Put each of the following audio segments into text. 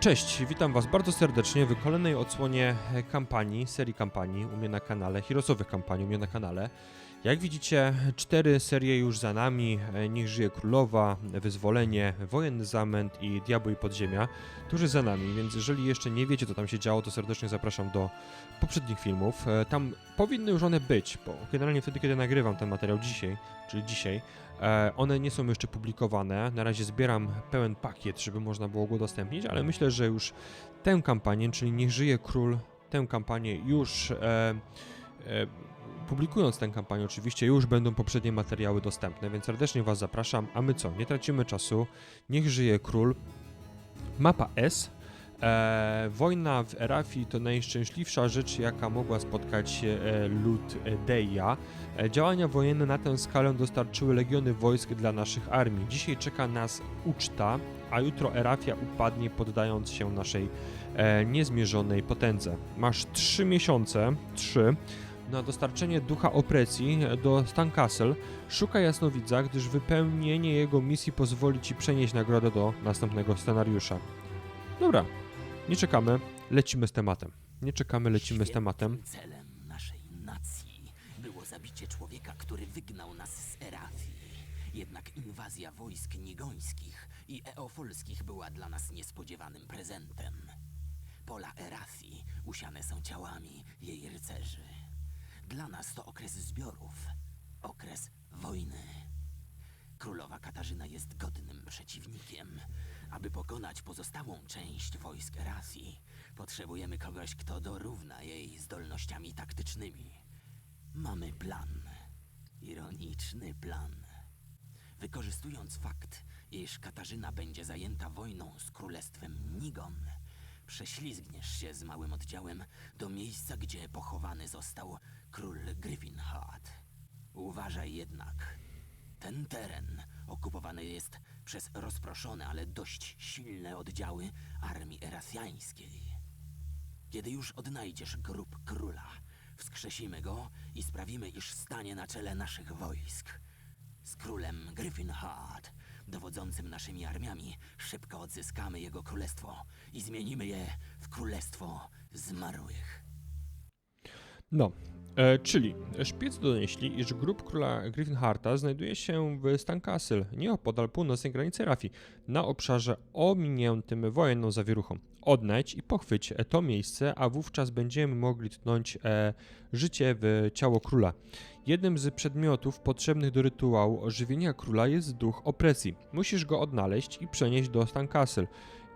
Cześć, witam Was bardzo serdecznie w kolejnej odsłonie kampanii, serii kampanii u mnie na kanale, Heroesowych kampanii u mnie na kanale. Jak widzicie, cztery serie już za nami, e, Niech żyje królowa, Wyzwolenie, Wojenny Zamęt i Diabły i Podziemia, jest za nami, więc jeżeli jeszcze nie wiecie co tam się działo, to serdecznie zapraszam do poprzednich filmów. E, Tam powinny już one być, bo generalnie wtedy, kiedy nagrywam ten materiał dzisiaj, czyli dzisiaj, E, One nie są jeszcze publikowane. Na razie zbieram pełen pakiet, żeby można było go udostępnić, ale myślę, że już tę kampanię, czyli Niech żyje król, tę kampanię już e, e, publikując tę kampanię, oczywiście już będą poprzednie materiały dostępne, więc serdecznie Was zapraszam. A my co? Nie tracimy czasu. Niech żyje król. Mapa S. E, wojna w Erafii to najszczęśliwsza rzecz, jaka mogła spotkać e, lud Deja. E, Działania wojenne na tę skalę dostarczyły legiony wojsk dla naszych armii. Dzisiaj czeka nas uczta, a jutro Erafia upadnie poddając się naszej e, niezmierzonej potędze. Masz trzy miesiące, trzy, na dostarczenie ducha opresji do Stan Castle. Szukaj jasnowidza, gdyż wypełnienie jego misji pozwoli ci przenieść nagrodę do następnego scenariusza. Dobra, nie czekamy, lecimy z tematem. Nie czekamy, lecimy z tematem. Celem naszej nacji było zabicie człowieka, który wygnał nas z Erafii. Jednak inwazja wojsk nigońskich i eofolskich była dla nas niespodziewanym prezentem. Pola Erafii usiane są ciałami jej rycerzy. Dla nas to okres zbiorów, okres wojny. Królowa Katarzyna jest godnym przeciwnikiem. Aby pokonać pozostałą część wojsk Erafii, potrzebujemy kogoś, kto dorówna jej zdolnościami taktycznymi. Mamy plan. Ironiczny plan. Wykorzystując fakt, iż Katarzyna będzie zajęta wojną z królestwem Nigon, prześlizgniesz się z małym oddziałem do miejsca, gdzie pochowany został król Gryffindor. Uważaj jednak. Ten teren okupowany jest przez rozproszone, ale dość silne oddziały armii erasjańskiej. Kiedy już odnajdziesz grób króla, wskrzesimy go i sprawimy, iż stanie na czele naszych wojsk. Z królem Gryffindor, dowodzącym naszymi armiami, szybko odzyskamy jego królestwo i zmienimy je w królestwo zmarłych. No, e, czyli szpiec donieśli, iż grób króla Griffinharta znajduje się w Stan Castle, nieopodal północnej granicy Rafii, na obszarze ominiętym wojenną zawieruchą. Odnajdź i pochwyć to miejsce, a wówczas będziemy mogli tknąć e, życie w ciało króla. Jednym z przedmiotów potrzebnych do rytuału ożywienia króla jest duch opresji. Musisz go odnaleźć i przenieść do Stan Castle.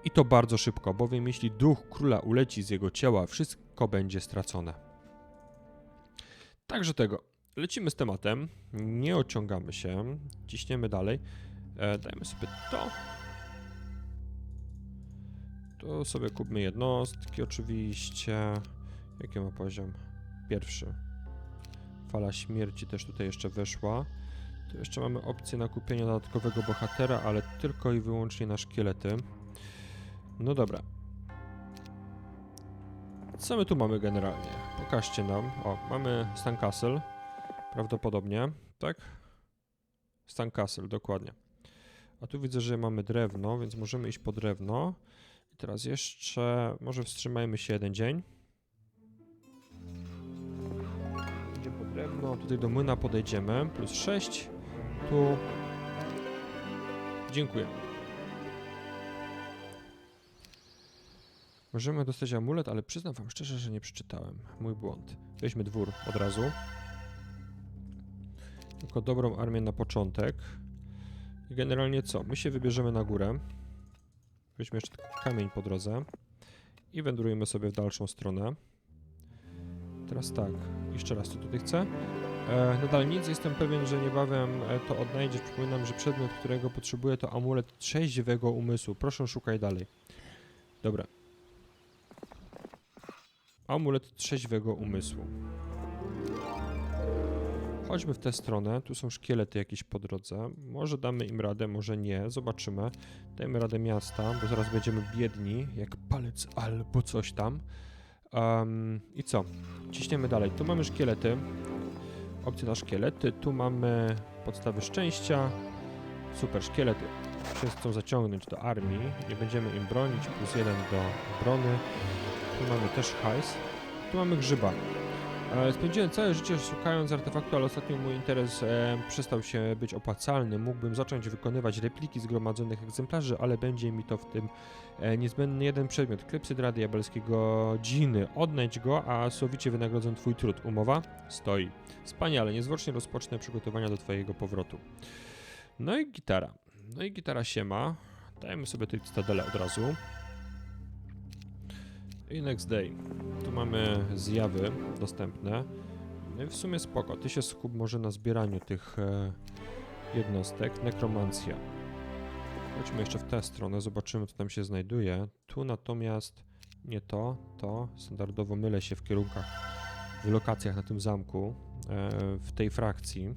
I to bardzo szybko, bowiem jeśli duch króla uleci z jego ciała, wszystko będzie stracone. Także tego. Lecimy z tematem. Nie ociągamy się. Ciśniemy dalej. E, dajmy sobie to. Tu sobie kupmy jednostki oczywiście. Jaki ma poziom? Pierwszy. Fala śmierci też tutaj jeszcze weszła. Tu jeszcze mamy opcję na kupienie dodatkowego bohatera, ale tylko i wyłącznie na szkielety. No dobra. Co my tu mamy generalnie? Pokażcie nam. O, mamy Stan Castle. Prawdopodobnie, tak? Stan Castle, dokładnie. A tu widzę, że mamy drewno, więc możemy iść po drewno. I teraz jeszcze, może wstrzymajmy się jeden dzień. Idzie po drewno, tutaj do młyna podejdziemy. Plus 6. Tu. Dziękuję. Możemy dostać amulet, ale przyznam wam szczerze, że nie przeczytałem. Mój błąd. Weźmy dwór od razu. Tylko dobrą armię na początek. I generalnie co? My się wybierzemy na górę. Weźmy jeszcze kamień po drodze. I wędrujemy sobie w dalszą stronę. Teraz tak. Jeszcze raz, co tutaj chcę? E, nadal nic. Jestem pewien, że niebawem e, to odnajdziesz. Przypominam, że przedmiot, którego potrzebuję to amulet trzeźwego umysłu. Proszę szukaj dalej. Dobra. Amulet trzeźwego umysłu. Chodźmy w tę stronę. Tu są szkielety jakieś po drodze. Może damy im radę, może nie. Zobaczymy. Dajmy radę miasta, bo zaraz będziemy biedni, jak palec albo coś tam. Em, I co? Ciśniemy dalej. Tu mamy szkielety. Opcje na szkielety. Tu mamy podstawy szczęścia. Super, szkielety. się chcą zaciągnąć do armii. Nie będziemy im bronić, plus jeden do obrony. Tu mamy też hajs. Tu mamy grzyba. E, Spędziłem całe życie szukając artefaktu, ale ostatnio mój interes e, przestał się być opłacalny. Mógłbym zacząć wykonywać repliki zgromadzonych egzemplarzy, ale będzie mi to w tym e, niezbędny jeden przedmiot. Klepsydra diabelskiego dżiny. Odnajdź go, a słowicie wynagrodzę twój trud. Umowa? Stoi. Wspaniale, niezwłocznie rozpocznę przygotowania do twojego powrotu. No i gitara. No i gitara się ma. Dajemy sobie tej cytadelę od razu. I next day. Tu mamy zjawy dostępne. No i w sumie spoko. Ty się skup może na zbieraniu tych e, jednostek. Nekromancja. Chodźmy jeszcze w tę stronę, zobaczymy co tam się znajduje. Tu natomiast nie to, to. Standardowo mylę się w kierunkach, w lokacjach na tym zamku, e, w tej frakcji.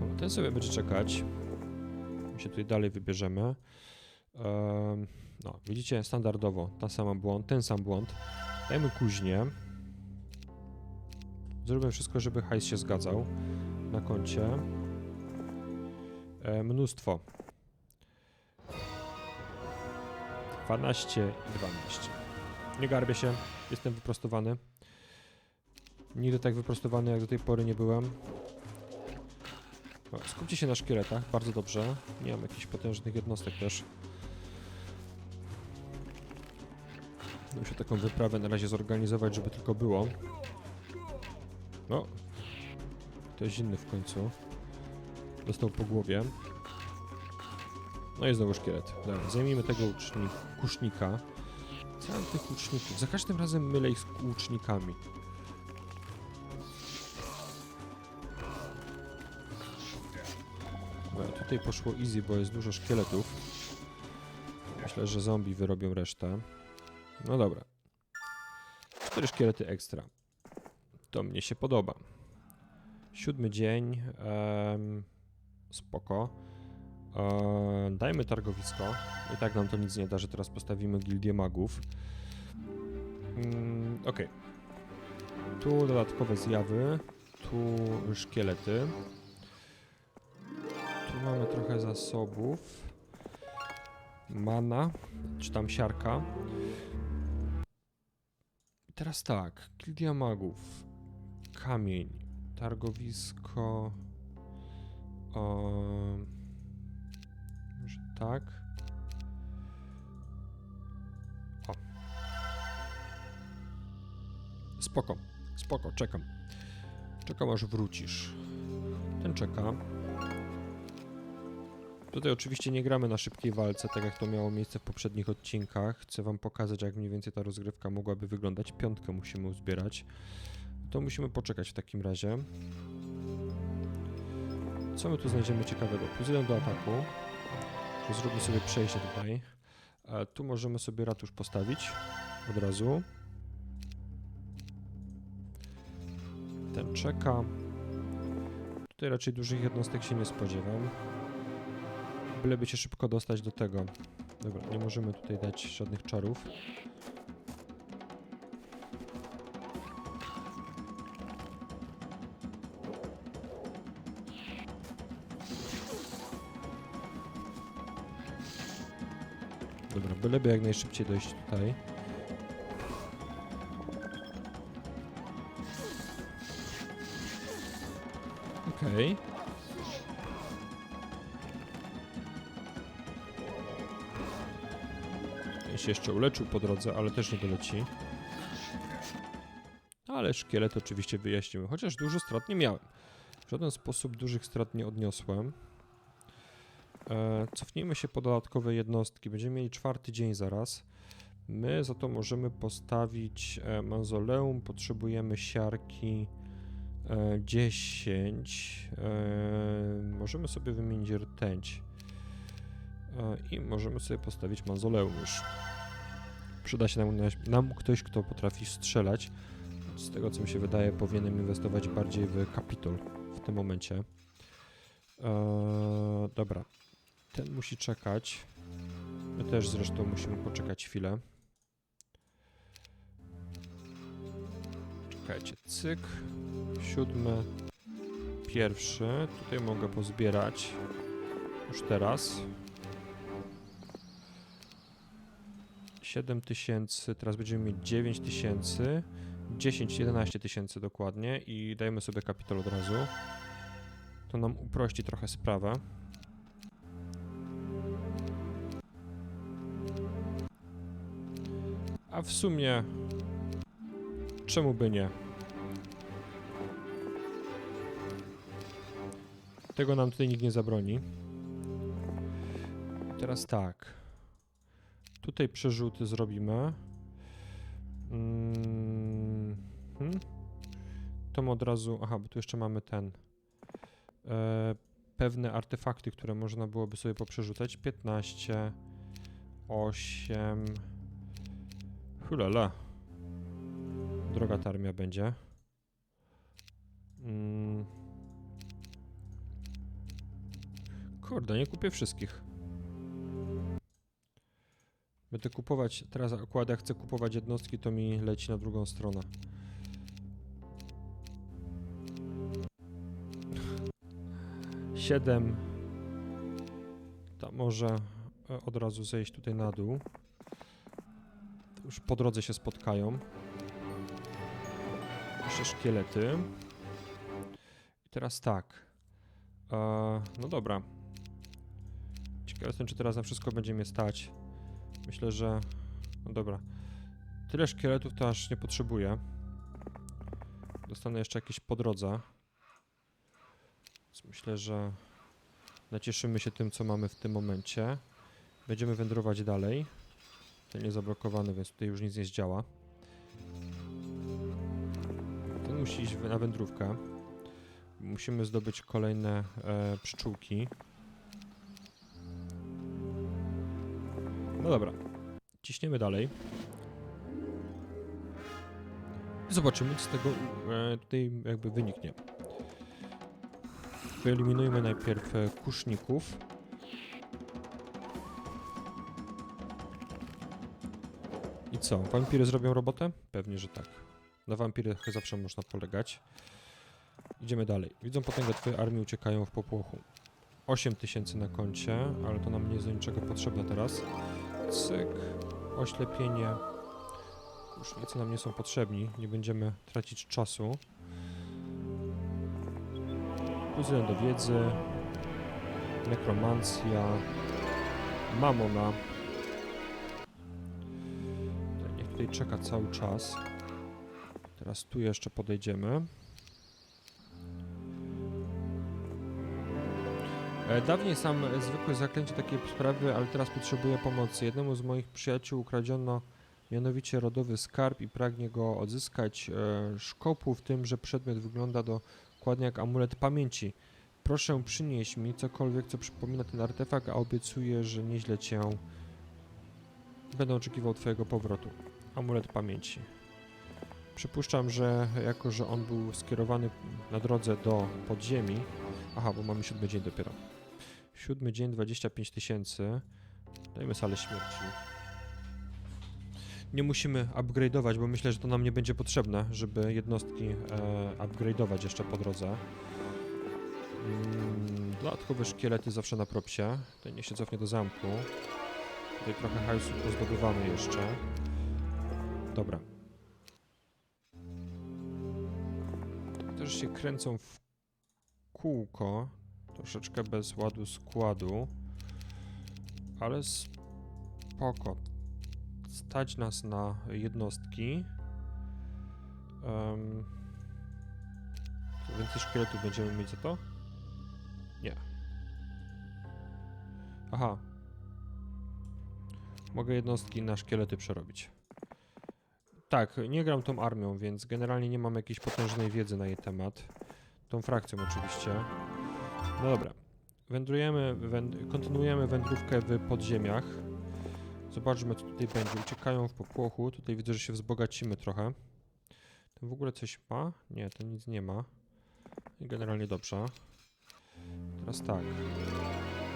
Dobra, Ten sobie będzie czekać. My się tutaj dalej wybierzemy. No, widzicie, standardowo ta sama błąd, ten sam błąd. Dajmy kuźnię. Zrobimy wszystko, żeby hajs się zgadzał na koncie. E, mnóstwo. 12 i 12. Nie garbię się, jestem wyprostowany. Nigdy tak wyprostowany jak do tej pory nie byłem. Skupcie się na szkieletach, bardzo dobrze. Nie mam jakichś potężnych jednostek też. Muszę taką wyprawę na razie zorganizować, żeby tylko było. No. Ktoś inny w końcu. Dostał po głowie. No i znowu szkielet. Dobra, zajmijmy tego uczni kusznika. Mam tych łuczników? Za każdym razem mylę ich z łucznikami. Dobra, tutaj poszło easy, bo jest dużo szkieletów. Myślę, że zombie wyrobią resztę. No dobra. Cztery szkielety ekstra. To mnie się podoba. Siódmy dzień. em, spoko. Em, dajmy targowisko. I tak nam to nic nie da, że teraz postawimy gildię magów. Mm, Okej. Tu dodatkowe zjawy. Tu szkielety. Tu mamy trochę zasobów. Mana, czy tam siarka. Teraz tak, Gildia Magów, kamień, targowisko, o, może tak. O. Spoko, spoko, czekam. Czekam aż wrócisz. Ten czeka. Tutaj oczywiście nie gramy na szybkiej walce, tak jak to miało miejsce w poprzednich odcinkach. Chcę wam pokazać, jak mniej więcej ta rozgrywka mogłaby wyglądać. Piątkę musimy uzbierać. To musimy poczekać w takim razie. Co my tu znajdziemy ciekawego? Plus jeden do ataku. Zróbmy sobie przejście tutaj. E, tu możemy sobie ratusz postawić od razu. Ten czeka. Tutaj raczej dużych jednostek się nie spodziewam. Byleby się szybko dostać do tego. Dobra, nie możemy tutaj dać żadnych czarów. Dobra, byleby jak najszybciej dojść tutaj. Okej. Ja się jeszcze uleczył po drodze, ale też nie doleci. Ale szkielet oczywiście wyjaśniłem, chociaż dużo strat nie miałem. W żaden sposób dużych strat nie odniosłem. E, cofnijmy się po dodatkowe jednostki. Będziemy mieli czwarty dzień zaraz. My za to możemy postawić e, mauzoleum. Potrzebujemy siarki e, 10. E, możemy sobie wymienić rtęć. E, I możemy sobie postawić mauzoleum już. Przyda się nam, nam ktoś, kto potrafi strzelać. Z tego co mi się wydaje, powinienem inwestować bardziej w kapitol w tym momencie. Eee, dobra. Ten musi czekać. My też zresztą musimy poczekać chwilę. Czekajcie, cyk. Siódmy. Pierwszy. Tutaj mogę pozbierać. Już teraz. 7 tysięcy, teraz będziemy mieć 9 tysięcy, 10, 11 tysięcy dokładnie i dajemy sobie kapitał od razu. To nam uprości trochę sprawę. A w sumie, czemu by nie? Tego nam tutaj nikt nie zabroni. Teraz tak. Tutaj przerzuty zrobimy. Mm, hmm. Od razu. Aha, bo tu jeszcze mamy ten. E, pewne artefakty, które można byłoby sobie poprzerzucać. 15, 8. Hulala. Droga ta armia będzie. Mm. Kurde, nie kupię wszystkich. Będę kupować, teraz akurat jak chcę kupować jednostki, to mi leci na drugą stronę. Siedem. To może e, od razu zejść tutaj na dół. Już po drodze się spotkają. Jeszcze szkielety. I teraz tak. E, no dobra. Ciekaw jestem, czy teraz na wszystko będzie mnie stać. Myślę, że... No dobra. Tyle szkieletów to aż nie potrzebuję. Dostanę jeszcze jakieś po drodze. Więc myślę, że nacieszymy się tym, co mamy w tym momencie. Będziemy wędrować dalej. Ten jest zablokowany, więc tutaj już nic nie zdziała. Ten musi iść na wędrówkę. Musimy zdobyć kolejne e, pszczółki. No dobra. Ciśniemy dalej. Zobaczymy, co z tego e, tutaj jakby wyniknie. Wyeliminujmy najpierw e, kuszników. I co? Wampiry zrobią robotę? Pewnie, że tak. Na wampirach zawsze można polegać. Idziemy dalej. Widzą potęgę twojej armii, uciekają w popłochu. 8 tysięcy na koncie, ale to nam nie jest do niczego potrzebne teraz. Cyk. Oślepienie. Już nieco nam nie są potrzebni. Nie będziemy tracić czasu. Jeden do wiedzy. Nekromancja. Mamona. Tak, Niech tutaj czeka cały czas. Teraz tu jeszcze podejdziemy. Dawniej sam e, zwykłe zaklęcie takie sprawy, ale teraz potrzebuję pomocy. Jednemu z moich przyjaciół ukradziono mianowicie rodowy skarb i pragnie go odzyskać. E, szkopu w tym, że przedmiot wygląda dokładnie jak amulet pamięci. Proszę przynieść mi cokolwiek, co przypomina ten artefakt, a obiecuję, że nieźle cię będę oczekiwał twojego powrotu. Amulet pamięci. Przypuszczam, że jako, że on był skierowany na drodze do podziemi, Aha, bo mamy siódmy dzień dopiero. Siódmy dzień, 25 tysięcy. Dajmy salę śmierci. Nie musimy upgrade'ować, bo myślę, że to nam nie będzie potrzebne, żeby jednostki e, upgrade'ować jeszcze po drodze. Mm, dodatkowe szkielety zawsze na propsie. Tutaj niech się cofnie do zamku. Tutaj trochę hajsu pozdobywamy jeszcze. Dobra. Też się kręcą w kółko, troszeczkę bez ładu składu, ale spoko. Stać nas na jednostki. Um, więcej szkieletów będziemy mieć za to? Nie. Aha. Mogę jednostki na szkielety przerobić. Tak, nie gram tą armią, więc generalnie nie mam jakiejś potężnej wiedzy na jej temat. Tą frakcją oczywiście. No dobra. Wędrujemy, węd kontynuujemy wędrówkę w podziemiach. Zobaczmy, co tutaj będzie. Uciekają w popłochu. Tutaj widzę, że się wzbogacimy trochę. Ten w ogóle coś ma? Nie, ten nic nie ma. Generalnie dobrze. Teraz tak.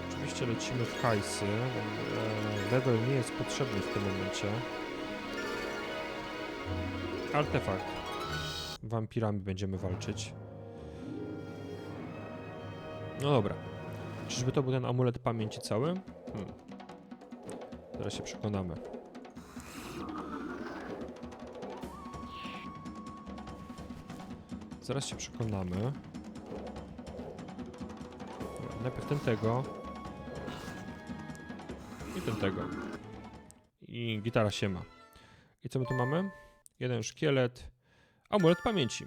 Oczywiście lecimy w hajsy. E, Level nie jest potrzebny w tym momencie. Artefakt. Wampirami będziemy walczyć. No dobra. Czyżby to był ten amulet pamięci cały? Hmm. Zaraz się przekonamy. Zaraz się przekonamy. Najpierw ten tego. I ten tego. I gitara się ma. I co my tu mamy? Jeden szkielet. Amulet pamięci.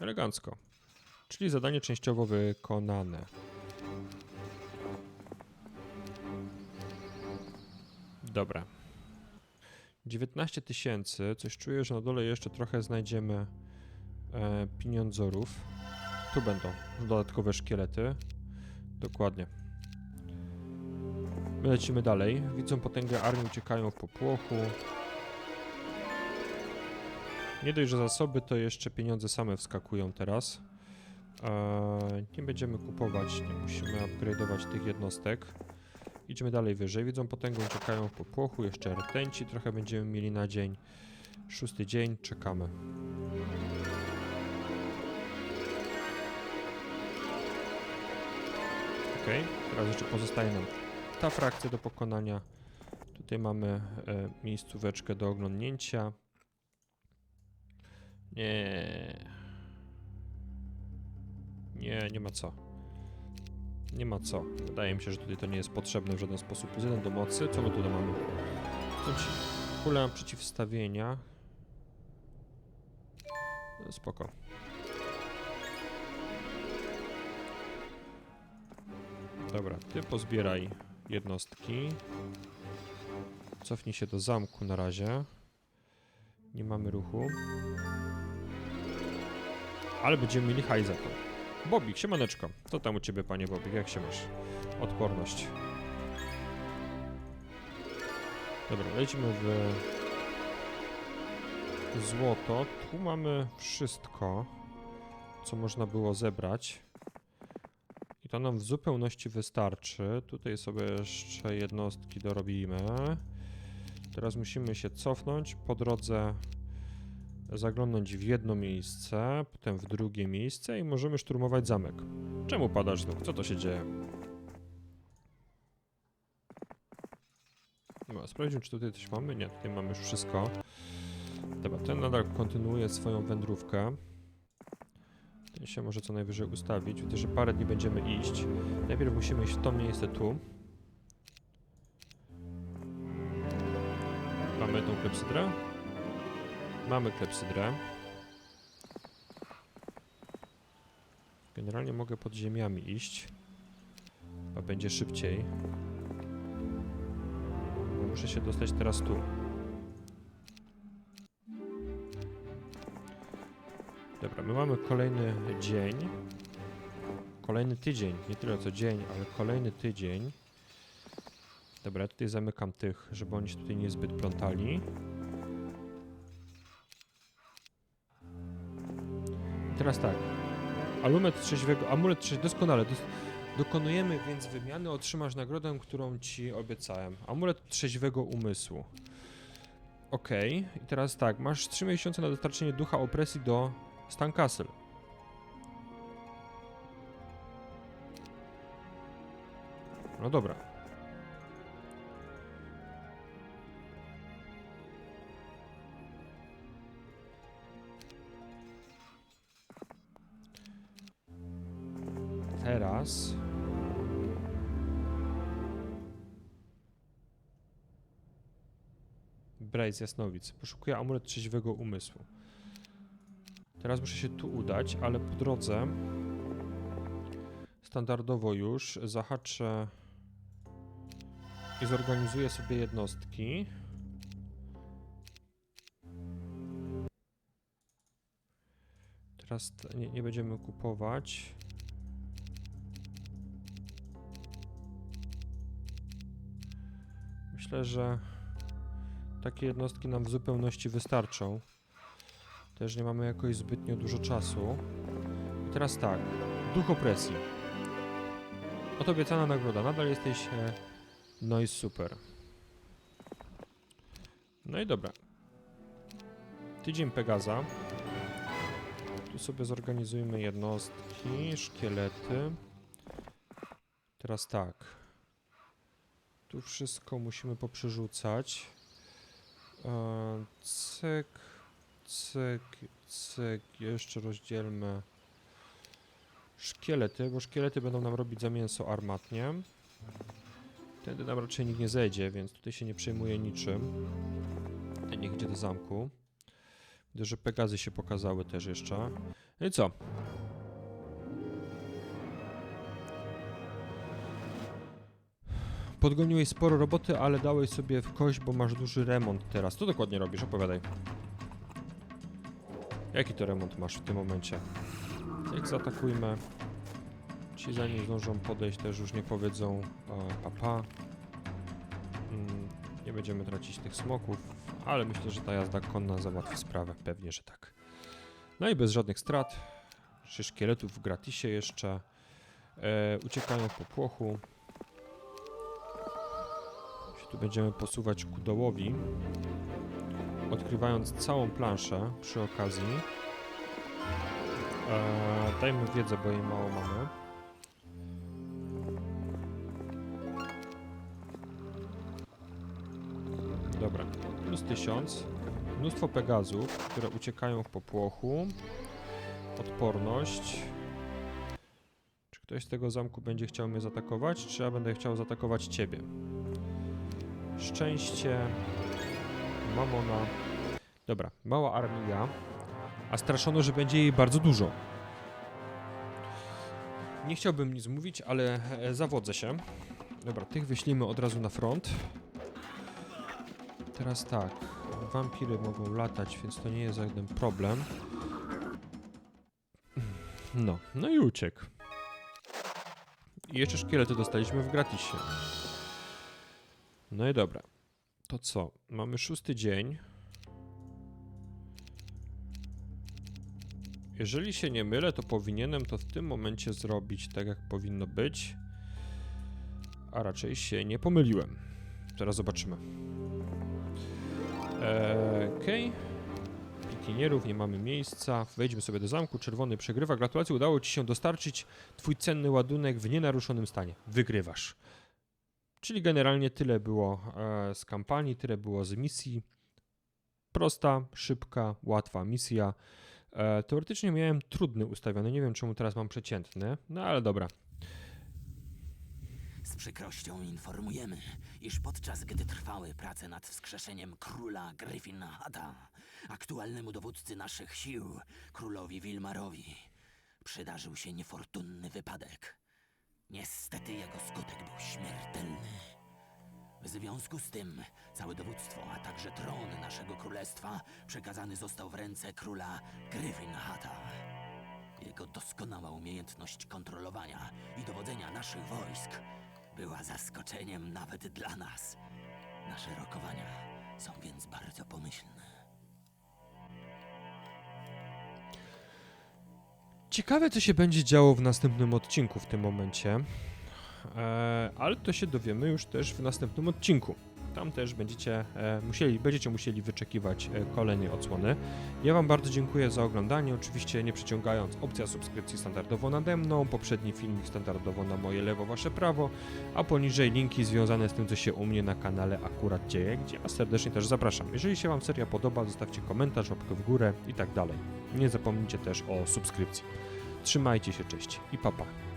Elegancko. Czyli zadanie częściowo wykonane. Dobra. 19 tysięcy. Coś czuję, że na dole jeszcze trochę znajdziemy e, pieniądzorów. Tu będą dodatkowe szkielety. Dokładnie. My lecimy dalej. Widzą potęgę armii, uciekają w popłochu. Nie dość, że zasoby, to jeszcze pieniądze same wskakują teraz. Eee, nie będziemy kupować, nie musimy upgrade'ować tych jednostek. Idziemy dalej wyżej. Widzą potęgę, uciekają w popłochu. Jeszcze rtenci trochę będziemy mieli na dzień. Szósty dzień, czekamy. Ok, teraz jeszcze pozostaje nam ta frakcja do pokonania. Tutaj mamy e, miejscóweczkę do oglądnięcia. Nie. Nie, nie ma co. Nie ma co. Wydaje mi się, że tutaj to nie jest potrzebne w żaden sposób. Plus jeden do mocy. Co my tutaj mamy? Ci? Kula przeciwstawienia. E, Spoko. Dobra, ty pozbieraj jednostki. Cofnij się do zamku na razie. Nie mamy ruchu. Ale będziemy mieli haj za to. Bobik, siemaneczko. Co tam u ciebie, panie Bobik? Jak się masz? Odporność. Dobra, lecimy w złoto. Tu mamy wszystko, co można było zebrać. I to nam w zupełności wystarczy. Tutaj sobie jeszcze jednostki dorobimy. Teraz musimy się cofnąć. Po drodze zaglądnąć w jedno miejsce, potem w drugie miejsce i możemy szturmować zamek. Czemu padasz znów? Co to się dzieje? No, sprawdźmy, czy tutaj coś mamy. Nie, tutaj mamy już wszystko. Dobra, ten nadal kontynuuje swoją wędrówkę. Ten się może co najwyżej ustawić. Widzę, że parę dni będziemy iść. Najpierw musimy iść w to miejsce tu. Mamy tą klepsydrę. Mamy klepsydrę. Generalnie mogę pod ziemiami iść. A będzie szybciej. Bo muszę się dostać teraz tu. Dobra, my mamy kolejny dzień. Kolejny tydzień. Nie tyle co dzień, ale kolejny tydzień. Dobra, tutaj zamykam tych, żeby oni się tutaj niezbyt plątali. Teraz tak. Amulet trzeźwego, amulet trzeźwego, doskonale. Dos, dokonujemy więc wymiany, otrzymasz nagrodę, którą ci obiecałem. Amulet trzeźwego umysłu. Okej, i teraz tak, masz 3 miesiące na dostarczenie ducha opresji do Stan Castle. No dobra. Braj z Jasnowic. Poszukuję amulet trzeźwego umysłu. Teraz muszę się tu udać, ale po drodze standardowo już zahaczę i zorganizuję sobie jednostki. Teraz nie, nie będziemy kupować. Myślę, że takie jednostki nam w zupełności wystarczą. Też nie mamy jakoś zbytnio dużo czasu. I teraz tak, duch opresji. Oto obiecana nagroda, nadal jesteś... E, no i super. No i dobra. Tydzień Pegaza. Tu sobie zorganizujmy jednostki, szkielety. Teraz tak. Tu wszystko musimy poprzerzucać. E, cyk, cyk, cyk. Jeszcze rozdzielmy szkielety, bo szkielety będą nam robić za mięso armatnie. Wtedy nam raczej nikt nie zejdzie, więc tutaj się nie przejmuje niczym. Ten niech idzie do zamku. Widzę, że Pegazy się pokazały też jeszcze. No i co? Podgoniłeś sporo roboty, ale dałeś sobie w kość, bo masz duży remont teraz. Co dokładnie robisz? Opowiadaj. Jaki to remont masz w tym momencie? Jak zaatakujmy? Ci zanim zdążą podejść też już nie powiedzą e, papa. Mm, nie będziemy tracić tych smoków, ale myślę, że ta jazda konna załatwi sprawę. Pewnie, że tak. No i bez żadnych strat. Trzy szkieletów w gratisie jeszcze. E, uciekają w popłochu. Tu będziemy posuwać ku dołowi. Odkrywając całą planszę przy okazji. E, dajmy wiedzę, bo jej mało mamy. Dobra, plus 1000. Mnóstwo Pegazów, które uciekają w popłochu. Odporność. Czy ktoś z tego zamku będzie chciał mnie zaatakować, czy ja będę chciał zaatakować ciebie? Szczęście. Mamona. Dobra, mała armia. A straszono, że będzie jej bardzo dużo. Nie chciałbym nic mówić, ale e, zawodzę się. Dobra, tych wyślimy od razu na front. Teraz tak, wampiry mogą latać, więc to nie jest żaden problem. No, no i uciekł. I jeszcze szkielety dostaliśmy w gratisie. No i dobra. To co? Mamy szósty dzień. Jeżeli się nie mylę, to powinienem to w tym momencie zrobić tak, jak powinno być. A raczej się nie pomyliłem. Zaraz zobaczymy. Eee, Okej. Pikinierów, nie mamy miejsca. Wejdźmy sobie do zamku. Czerwony przegrywa. Gratulacje, udało ci się dostarczyć twój cenny ładunek w nienaruszonym stanie. Wygrywasz. Czyli generalnie tyle było e, z kampanii, tyle było z misji. Prosta, szybka, łatwa misja. E, teoretycznie miałem trudny ustawiony, nie wiem czemu teraz mam przeciętny, no ale dobra. Z przykrością informujemy, iż podczas gdy trwały prace nad wskrzeszeniem króla Gryffindora, aktualnemu dowódcy naszych sił, królowi Wilmarowi, przydarzył się niefortunny wypadek. Niestety jego skutek był śmiertelny. W związku z tym całe dowództwo, a także tron naszego królestwa przekazany został w ręce króla Gryffindora. Jego doskonała umiejętność kontrolowania i dowodzenia naszych wojsk była zaskoczeniem nawet dla nas. Nasze rokowania są więc bardzo pomyślne. Ciekawe, co się będzie działo w następnym odcinku w tym momencie. E, ale to się dowiemy już też w następnym odcinku. Tam też będziecie e, musieli, będziecie musieli wyczekiwać e, kolejnej odsłony. Ja Wam bardzo dziękuję za oglądanie. Oczywiście nie przyciągając opcja subskrypcji standardowo nade mną, poprzedni filmik standardowo na moje lewo, wasze prawo, a poniżej linki związane z tym, co się u mnie na kanale akurat dzieje, gdzie ja serdecznie też zapraszam. Jeżeli się Wam seria podoba, zostawcie komentarz, łapkę w górę i tak dalej. Nie zapomnijcie też o subskrypcji. Trzymajcie się, cześć i papa. Pa.